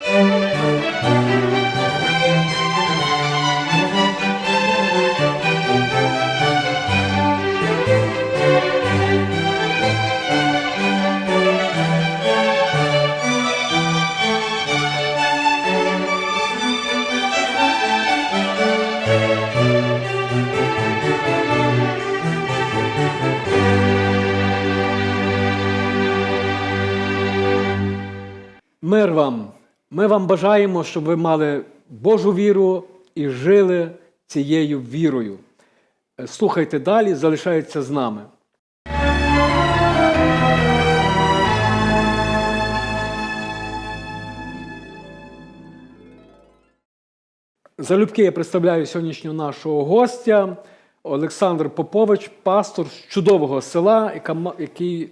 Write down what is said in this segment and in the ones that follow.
Мир Ми вам бажаємо, щоб ви мали Божу віру і жили цією вірою. Е, Слухайте далі, залишайтеся з нами. Залюбки я представляю сьогоднішнього нашого гостя Олександр Попович, пастор з чудового села,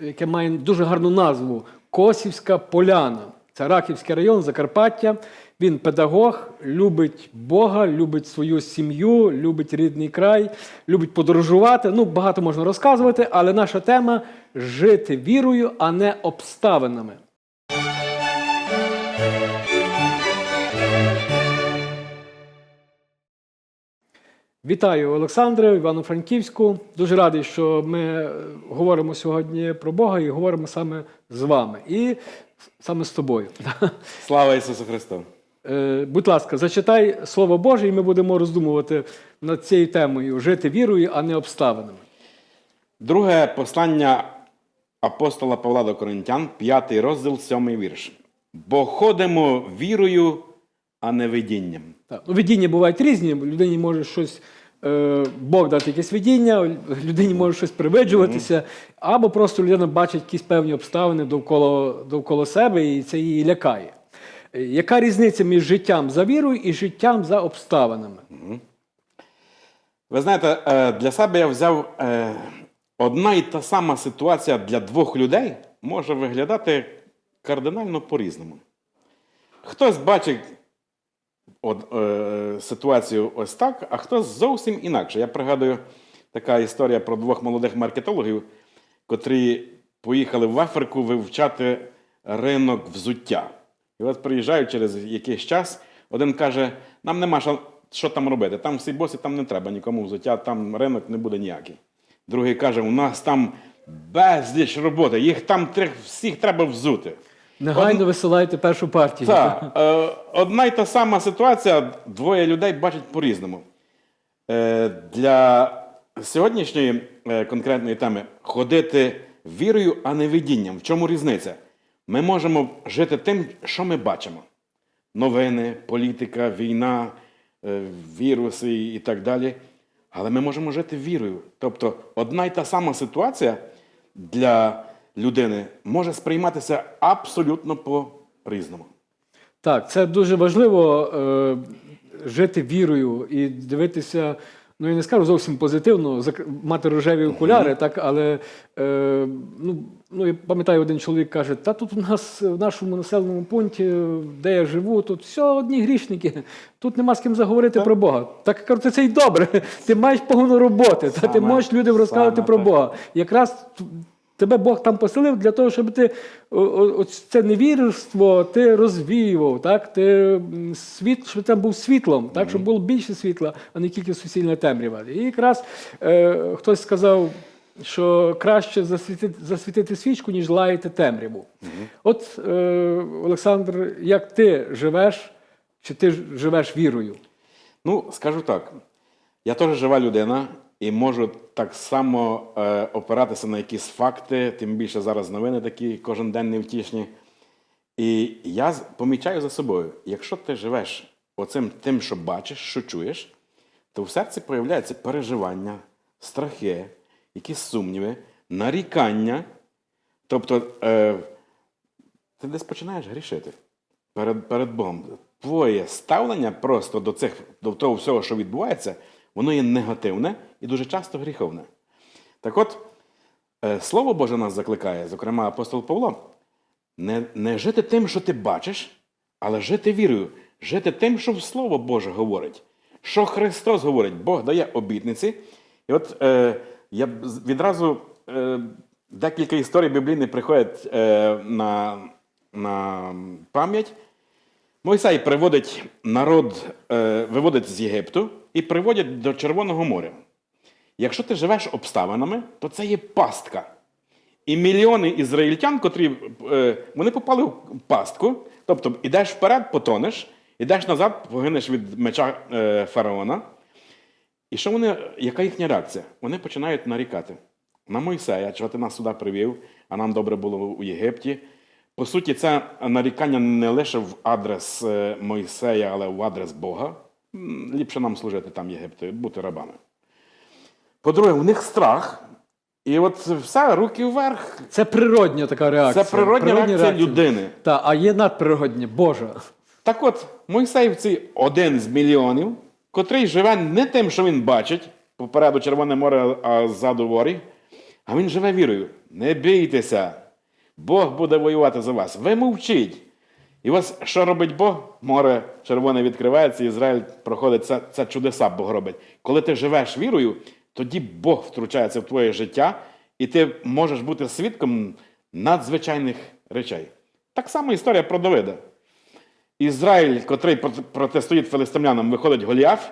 яке має дуже гарну назву Косівська Поляна. Це Раківський район Закарпаття. Він педагог, любить Бога, любить свою сім'ю, любить рідний край, любить подорожувати. Ну, багато можна розказувати, але наша тема жити вірою, а не обставинами. Вітаю, Олександре, Івано-Франківську. Дуже радий, що ми говоримо сьогодні про Бога і говоримо саме з вами і саме з тобою. Слава Ісусу Христу! Е, Будь ласка, зачитай Слово Боже, і ми будемо роздумувати над цією темою жити вірою, а не обставинами. Друге послання апостола Павла до Коринтян, п'ятий розділ, сьомий вірш. Бо ходимо вірою, а не видінням. Так. Ну, видіння бувають різні. Людині може щось, Бог дати якесь видіння, людині може щось привиджуватися, або просто людина бачить якісь певні обставини довкола, довкола себе, і це її лякає. Е, Яка різниця між життям за вірою і життям за обставинами? Ви знаєте, е, для себе я взяв е, одна і та сама ситуація для двох людей може виглядати кардинально по-різному. Хтось бачить от, е, ситуацію ось так, а хтось зовсім інакше. Я пригадую така історія про двох молодих маркетологів, котрі поїхали в Африку вивчати ринок взуття. І от приїжджають через якийсь час, один каже: нам нема що, що там робити. Там всі боси, там не треба нікому взуття, там ринок не буде ніякий. Другий каже: у нас там безліч роботи, їх там всіх треба взути. Негайно висилайте першу партію. Так, е, одна й та сама ситуація, двоє людей бачать по-різному. Е, для сьогоднішньої е, конкретної теми ходити вірою, а не видінням. В чому різниця? Ми можемо жити тим, що ми бачимо: новини, політика, війна, е, віруси і так далі. Але ми можемо жити вірою. Тобто, одна й та сама ситуація для людини може сприйматися абсолютно по-різному. Так, це дуже важливо е, жити вірою і дивитися. Ну, я не скажу зовсім позитивно, мати рожеві окуляри, так, але е, ну, ну, я пам'ятаю, один чоловік каже: та тут у нас в нашому населеному пункті, де я живу, тут все одні грішники, тут нема з ким заговорити про Бога. Так кажу, це, це й добре. Ти маєш повну роботи, та ти можеш людям розказати саме про так. Бога. Якраз Тебе Бог там поселив для того, щоб ти це невірство ти розвіював, так? Ти світ, щоб там був світлом, так? щоб було більше світла, а не тільки суцільна темрява. І якраз е, хтось сказав, що краще засвітити, засвітити свічку, ніж лаяти темряву. От, е, Олександр, як ти живеш, чи ти живеш вірою? Ну, скажу так, я теж жива людина і можу так само е, опиратися на якісь факти, тим більше зараз новини такі кожен день невтішні. І я помічаю за собою, якщо ти живеш оцим тим, що бачиш, що чуєш, то в серці появляються переживання, страхи, якісь сумніви, нарікання. Тобто е, ти десь починаєш грішити перед, перед Богом. Твоє ставлення просто до цих, до того всього, що відбувається, воно є негативне і дуже часто гріховне. Так от, е, Слово Боже нас закликає, зокрема апостол Павло, не, не жити тим, що ти бачиш, але жити вірою, жити тим, що Слово Боже говорить, що Христос говорить, Бог дає обітниці. І от е, я відразу е, декілька історій біблійних приходять е, на, на пам'ять. Мойсей приводить народ, е, виводить з Єгипту і приводять до Червоного моря. Якщо ти живеш обставинами, то це є пастка. І мільйони ізраїльтян, котрі е, вони попали в пастку, тобто ідеш вперед, потонеш, ідеш назад, погинеш від меча е, фараона. І що вони, яка їхня реакція? Вони починають нарікати на Мойсея, чого ти нас сюди привів, а нам добре було у Єгипті. По суті, це нарікання не лише в адрес е, Мойсея, але в адрес Бога. Ліпше нам служити там в Єгипті, бути рабами. По-друге, у них страх. І от все, руки вверх. Це природня така реакція. Це природня Природні реакція реакції. людини. Та, а є надприродня, Божа. Так от, Мойсей це один з мільйонів, котрий живе не тим, що він бачить, попереду Червоне море, а ззаду ворі, а він живе вірою. Не бійтеся, Бог буде воювати за вас. Ви мовчіть. І ось що робить Бог? Море червоне відкривається, Ізраїль проходить це, це чудеса Бог робить. Коли ти живеш вірою, тоді Бог втручається в твоє життя, і ти можеш бути свідком надзвичайних речей. Так само історія про Давида. Ізраїль, котрий проти- протистоїть филистимлянам, виходить Голіаф,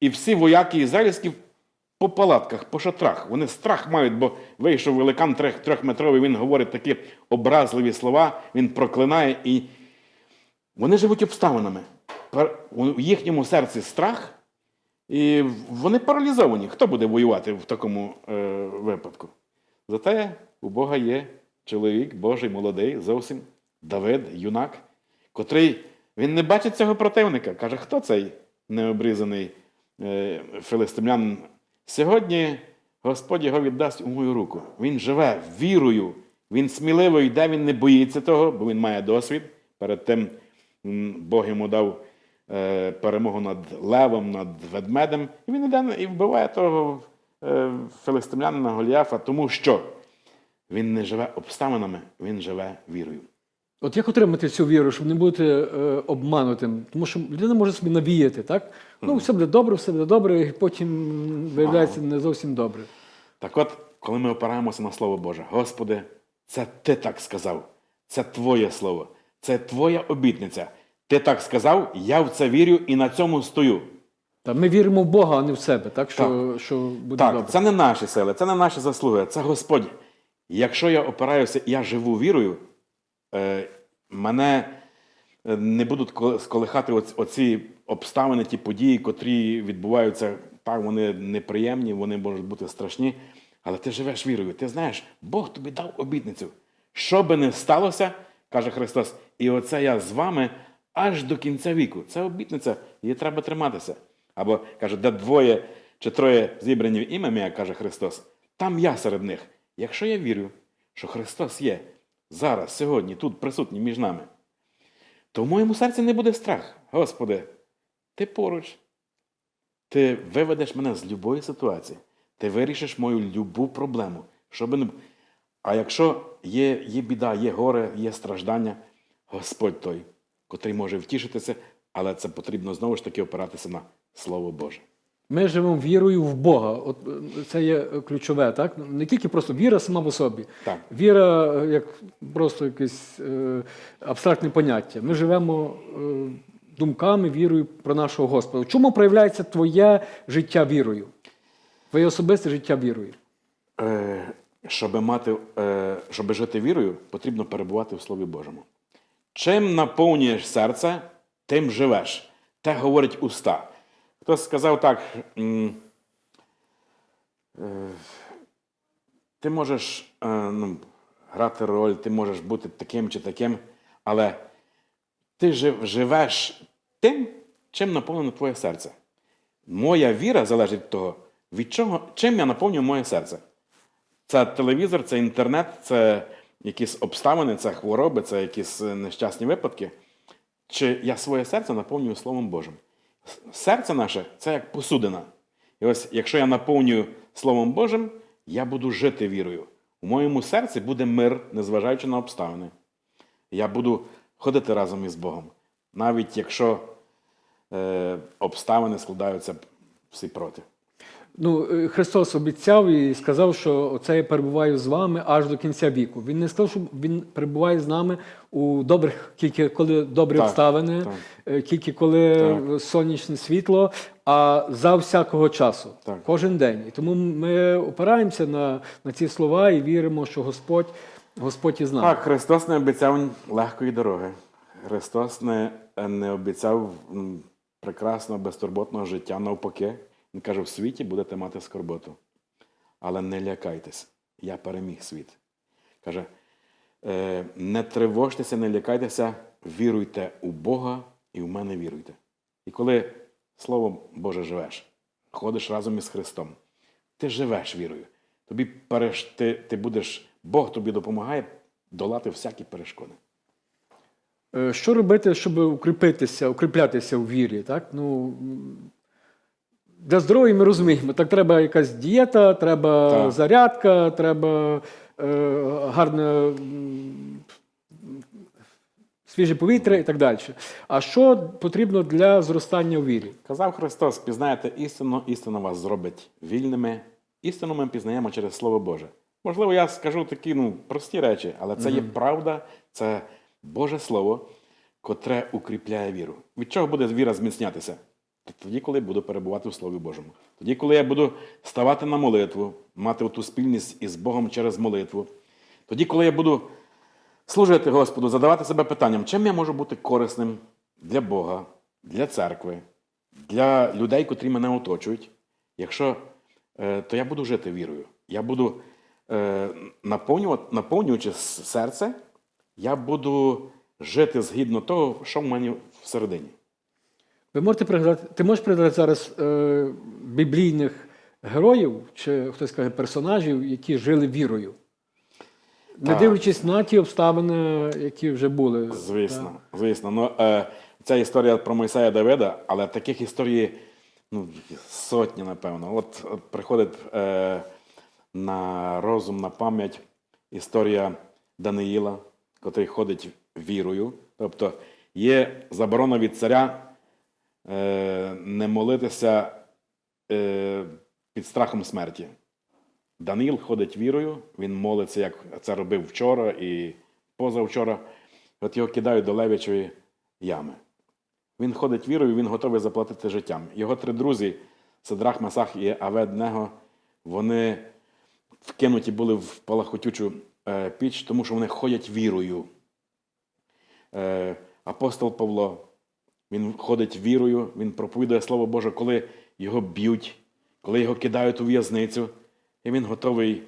і всі вояки ізраїльські по палатках, по шатрах. Вони страх мають, бо вийшов великан трьохметровий, він говорить такі образливі слова, він проклинає, і вони живуть обставинами. У їхньому серці страх, і вони паралізовані. Хто буде воювати в такому е, випадку? Зате у Бога є чоловік Божий, молодий, зовсім Давид, юнак, котрий він не бачить цього противника. Каже, хто цей необрізаний е, филистимлян? Сьогодні Господь його віддасть у мою руку. Він живе вірою, він сміливо йде, він не боїться того, бо він має досвід. Перед тим Бог йому дав е, перемогу над левом, над ведмедем, і він йде і вбиває того е, филистимлянина Голіафа, тому що він не живе обставинами, він живе вірою. От як отримати цю віру, щоб не бути е, обманутим? Тому що людина може собі навіяти, так? Ну, все буде добре, все буде добре, і потім виявляється не зовсім добре. Так от, коли ми опираємося на Слово Боже, Господи, це Ти так сказав, це Твоє Слово, це Твоя обітниця. Ти так сказав, я в це вірю і на цьому стою. Та ми віримо в Бога, а не в себе, так? Що, що буде Так, добре. це не наші сили, це не наші заслуги, це Господь. Якщо я опираюся, я живу вірою, е, мене е, не будуть сколихати оці обставини, ті події, котрі відбуваються, так, вони неприємні, вони можуть бути страшні. Але ти живеш вірою. Ти знаєш, Бог тобі дав обітницю. Що би не сталося, каже Христос, і оце я з вами аж до кінця віку. Це обітниця, її треба триматися. Або каже, де двоє чи троє зібрані в ім'я, моє, каже Христос, там я серед них. Якщо я вірю, що Христос є зараз, сьогодні, тут присутній між нами, то в моєму серці не буде страх. Господи, ти поруч. Ти виведеш мене з любої ситуації. Ти вирішиш мою любу проблему. Що би не... А якщо є, є біда, є горе, є страждання, Господь той, котрий може втішитися, але це потрібно знову ж таки опиратися на Слово Боже. Ми живемо вірою в Бога. От е, це є ключове, так? Не тільки просто віра сама по собі. Так. Віра е, як просто якесь е, абстрактне поняття. Ми живемо е, думками, вірою про нашого Господа. В чому проявляється твоє життя вірою? Твоє особисте життя вірою? Е, щоб мати, е, щоб жити вірою, потрібно перебувати в Слові Божому. Чим наповнюєш серце, тим живеш. Те говорить уста. Хтось сказав так. е, ти можеш е, ну, грати роль, ти можеш бути таким чи таким, але ти жив- живеш тим, чим наповнено твоє серце. Моя віра залежить від того, від чого, чим я наповнюю моє серце. Це телевізор, це інтернет, це якісь обставини, це хвороби, це якісь е, нещасні випадки. Чи я своє серце наповнюю Словом Божим? Серце наше це як посудина. І ось, якщо я наповнюю Словом Божим, я буду жити вірою. У моєму серці буде мир, незважаючи на обставини. Я буду ходити разом із Богом, навіть якщо е, обставини складаються всі проти. Ну, е, Христос обіцяв і сказав, що оце я перебуваю з вами аж до кінця віку. Він не сказав, що він перебуває з нами у добрих, тільки коли добрі Так, обставини, так. е, тільки коли Так. сонячне світло, а за всякого часу, Так. кожен день. І тому ми опираємося на, на ці слова і віримо, що Господь, Господь із нами. Так, Христос не обіцяв легкої дороги. Христос не, не обіцяв прекрасного, безтурботного життя навпаки. Він каже, в світі будете мати скорботу. Але не лякайтесь, я переміг світ. Каже, е, не тривожтеся, не лякайтеся, віруйте у Бога і в мене віруйте. І коли Слово Боже живеш, ходиш разом із Христом, ти живеш вірою. Тобі переш, ти, ти будеш, Бог тобі допомагає долати всякі перешкоди. Е, Що робити, щоб укріпитися, укріплятися у вірі? Так? Ну, для здоров'я ми розуміємо, так треба якась дієта, треба Так. зарядка, треба е, гарне свіже повітря і так далі. А що потрібно для зростання у вірі? Казав Христос: пізнаєте істину, істина вас зробить вільними. Істину ми пізнаємо через Слово Боже. Можливо, я скажу такі ну, прості речі, але це є правда, це Боже Слово, котре укріпляє віру. Від чого буде віра зміцнятися? Тоді, коли я буду перебувати в Слові Божому. Тоді, коли я буду ставати на молитву, мати ту спільність із Богом через молитву. Тоді, коли я буду служити Господу, задавати себе питанням, чим я можу бути корисним для Бога, для церкви, для людей, котрі мене оточують. Якщо е, то я буду жити вірою. Я буду е, наповнювати, наповнюючи серце, я буду жити згідно того, що в мене всередині. Ви можете пригадати, ти можеш пригадати зараз е, біблійних героїв чи хтось каже персонажів, які жили вірою? Не дивлячись на ті обставини, які вже були. Звісно, звісно. Ну, е, ця історія про Мойсея Давида, але таких історій ну, сотні, напевно. От, от приходить е, на розум, на пам'ять історія Даниїла, котрий ходить вірою. Тобто є заборона від царя не молитися е, під страхом смерті. Даниїл ходить вірою, він молиться, як це робив вчора і позавчора. От його кидають до левячої ями. Він ходить вірою, він готовий заплатити життям. Його три друзі, Седрах, Масах і Аведнего, вони вкинуті були в палахотючу е, піч, тому що вони ходять вірою. Е, апостол Павло, він ходить вірою, він проповідує Слово Боже, коли його б'ють, коли його кидають у в'язницю, і він готовий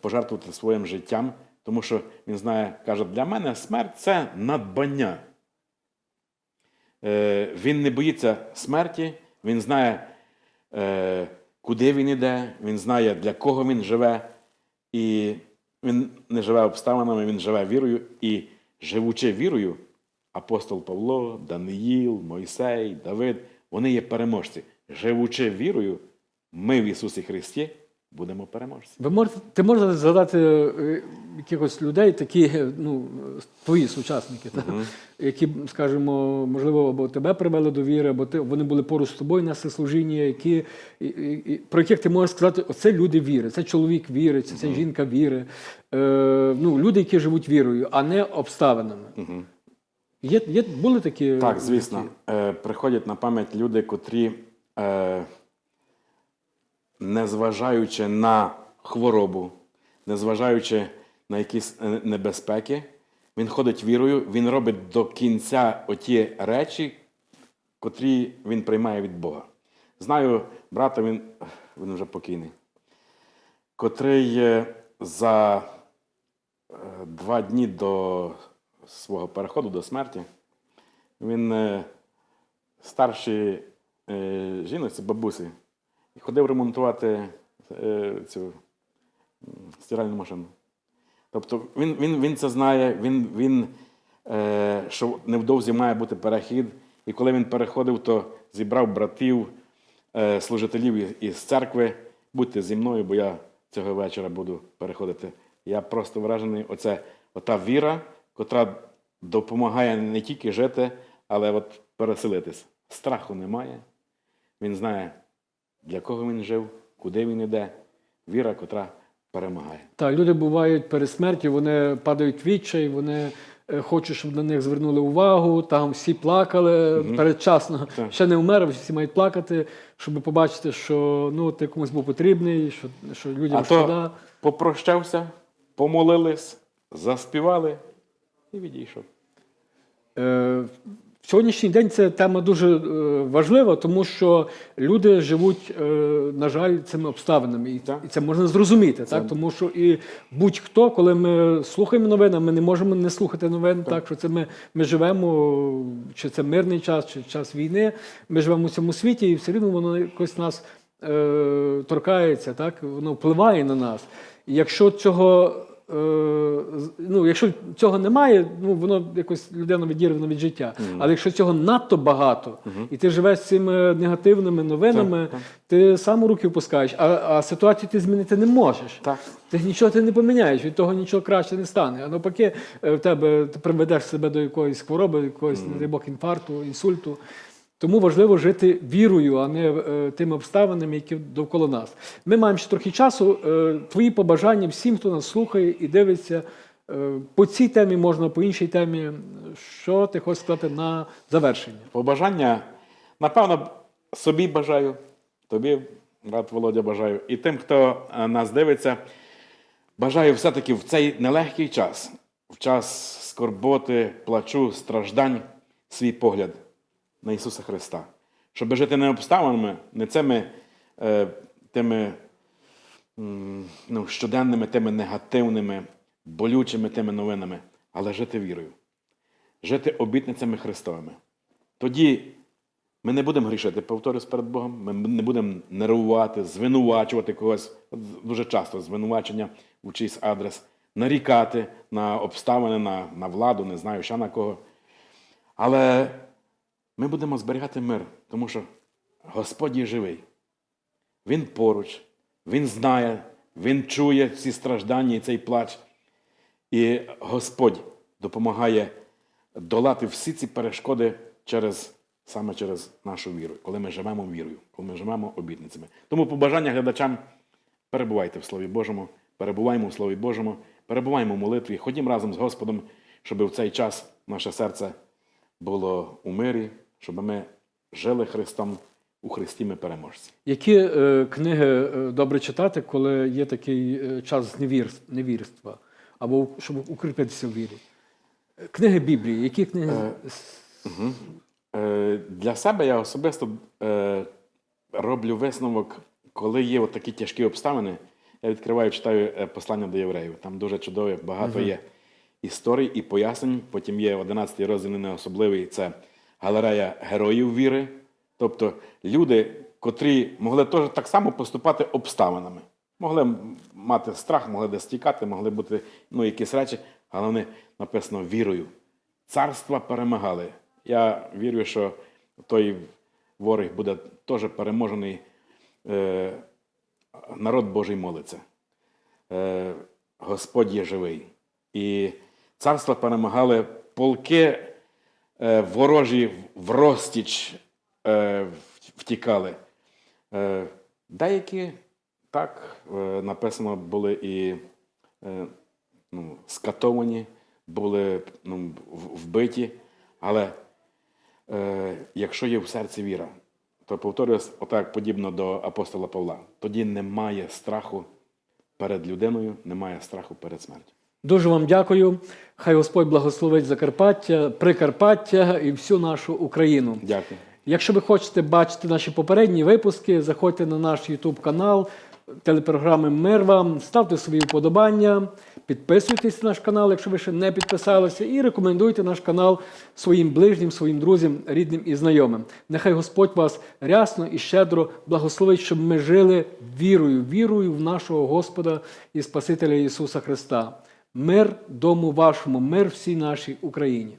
пожертвувати своїм життям, тому що він знає, каже, для мене смерть це надбання. Е, він не боїться смерті, він знає, е, куди він іде, він знає, для кого він живе, і він не живе обставинами, він живе вірою. І живучи вірою, апостол Павло, Даниїл, Мойсей, Давид, вони є переможці. Живучи вірою, ми в Ісусі Христі будемо переможці. Ви можете, ти можеш згадати е, якихось людей, такі, е, ну, твої сучасники, та, які, скажімо, можливо, або тебе привели до віри, або ти, вони були поруч з тобою на служінні, які, і, і, про яких ти можеш сказати, оце люди віри, це чоловік віри, це, це жінка віри. Е, ну, люди, які живуть вірою, а не обставинами. Є, є, були такі? Так, звісно. Е, приходять на пам'ять люди, котрі, е, незважаючи на хворобу, незважаючи на якісь е, небезпеки, він ходить вірою, він робить до кінця оті речі, котрі він приймає від Бога. Знаю брата, він, він вже покійний, котрий е, за е, два дні до свого переходу до смерті, він е, старшій е, бабусі, і ходив ремонтувати е, цю стиральну машину. Тобто він, він, він це знає, він, він е, що невдовзі має бути перехід. І коли він переходив, то зібрав братів, е, служителів із церкви. Будьте зі мною, бо я цього вечора буду переходити. Я просто вражений, оце ота віра, котра допомагає не тільки жити, але от переселитись. Страху немає. Він знає, для кого він жив, куди він іде. Віра, котра перемагає. Та люди бувають перед смертю, вони падають відчай, вони е, хочуть, щоб на них звернули увагу. Там всі плакали передчасно. Так. Ще не вмер, всі мають плакати, щоб побачити, що ну ти комусь був потрібний, що, що людям А шкода. то попрощався, помолились, заспівали і відійшов. Е, В сьогоднішній день ця тема дуже е, важлива, тому що люди живуть, е, на жаль, цими обставинами, і, Так. це можна зрозуміти. Так? Тому що і будь-хто, коли ми слухаємо новини, ми не можемо не слухати новин, так, що це ми, ми живемо, чи це мирний час, чи час війни. Ми живемо у цьому світі, і все рівно воно якось нас е, торкається, так? воно впливає на нас. І якщо цього ну, якщо цього немає, ну воно якось людина відірвана від життя. Але якщо цього надто багато, і ти живеш з цими негативними новинами, ти сам руки впускаєш, а, а ситуацію ти змінити не можеш. Так. Ти нічого ти не поміняєш, від того нічого краще не стане. А навпаки, е, в тебе ти приведеш себе до якоїсь хвороби, якогось, не дай Бог, інфаркту, інсульту. Тому важливо жити вірою, а не е, тими обставинами, які довкола нас. Ми маємо ще трохи часу. Е, твої побажання всім, хто нас слухає і дивиться. Е, по цій темі можна, по іншій темі. Що ти хочеш сказати на завершення? Побажання, напевно, собі бажаю, тобі, брат Володя, бажаю, і тим, хто е, нас дивиться, бажаю все-таки в цей нелегкий час, в час скорботи, плачу, страждань, свій погляд на Ісуса Христа. Щоб жити не обставинами, не цими е, тими ну, щоденними, тими негативними, болючими тими новинами, але жити вірою, жити обітницями Христовими. Тоді ми не будемо грішити, повторюсь перед Богом, ми не будемо нервувати, звинувачувати когось, дуже часто звинувачення в чийсь адрес, нарікати на обставини, на, на владу, не знаю, ще на кого. Але ми будемо зберігати мир, тому що Господь є живий. Він поруч, Він знає, Він чує ці страждання і цей плач. І Господь допомагає долати всі ці перешкоди через, саме через нашу віру, коли ми живемо вірою, коли ми живемо обітницями. Тому побажання глядачам перебувайте в Слові Божому, перебуваємо в Слові Божому, перебуваємо в молитві, ходімо разом з Господом, щоб в цей час наше серце було у мирі, щоб ми жили Христом, у Христі ми переможці. Які е, книги е, добре читати, коли є такий е, час невір- невірства, або щоб укріпитися в вірі? Е, Книги Біблії, які книги? Е, Для себе я особисто е, роблю висновок, коли є от такі тяжкі обставини. Я відкриваю, читаю е, послання до євреїв. Там дуже чудові, багато є історій і пояснень. Потім є 11 розділ не особливий це галерея героїв віри. Тобто люди, котрі могли теж так само поступати обставинами. Могли мати страх, могли десь тікати, могли бути ну, якісь речі, але вони написано вірою. Царства перемагали. Я вірю, що той ворог буде теж переможений. Е, народ Божий молиться. Е, Господь є живий. І царства перемагали полки ворожі в розтіч е, втікали. Е, деякі так е, написано були і е, ну, скатовані, були ну, вбиті, але е, якщо є в серці віра, то повторюсь, отак подібно до апостола Павла, тоді немає страху перед людиною, немає страху перед смертю. Дуже вам дякую. Хай Господь благословить Закарпаття, Прикарпаття і всю нашу Україну. Дякую. Якщо ви хочете бачити наші попередні випуски, заходьте на наш YouTube канал телепрограми Мир вам, ставте свої вподобання, підписуйтесь на наш канал, якщо ви ще не підписалися, і рекомендуйте наш канал своїм ближнім, своїм друзям, рідним і знайомим. Нехай Господь вас рясно і щедро благословить, щоб ми жили вірою, вірою в нашого Господа і Спасителя Ісуса Христа. Мир дому вашому, мир всій нашій Україні.